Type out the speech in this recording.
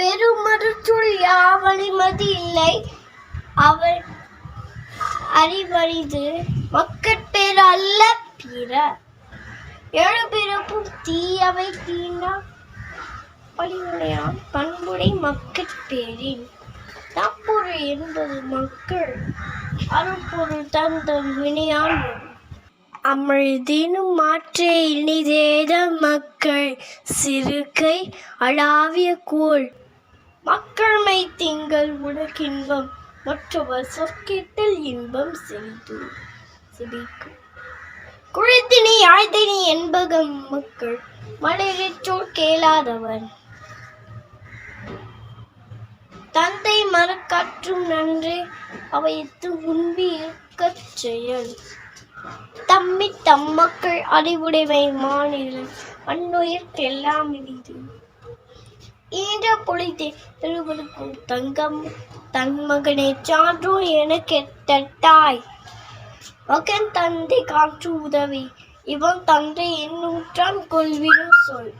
பெருமருத்துள் யாவழிமதி இல்லை அவர் அறிவறிது மக்கட்பேர் அல்ல பிற. ஏழு பிறப்பும் தீயவை தீண்டா. பழிவுடையான் பண்புடை மக்கட்பேரின். தப்பொருள் என்பது மக்கள் அருப்பொருள் தந்த வினையான். அமிழ்தினும் மாற்றே இனிதேத மக்கள். சிறுகை அளாவிய கோள் மக்கள்மை திங்கள் உலகின்பம் மற்றவர் சொற்கேட்டல் இன்பம் செய்து சிரிக்கும் குழித்தினி ஆழ்த்தினி என்பகம் மக்கள் மலரிச்சோர் கேளாதவர் தந்தை மறக்காற்றும் நன்றே அவையத்து உண்பி இருக்க செயல். தம்மி தம் மக்கள் அறிவுடைமை மாநிலம் அந்நுயிர்க்கெல்லாம் இது ஈன்ற பொழுதே திருவருக்கும் தங்கம் தன் மகனை சான்றோ என கெட்டாய் மகன் தந்தை காற்று உதவி. இவன் தந்தை என்னுற்றான் கொள்வினும் சொல்.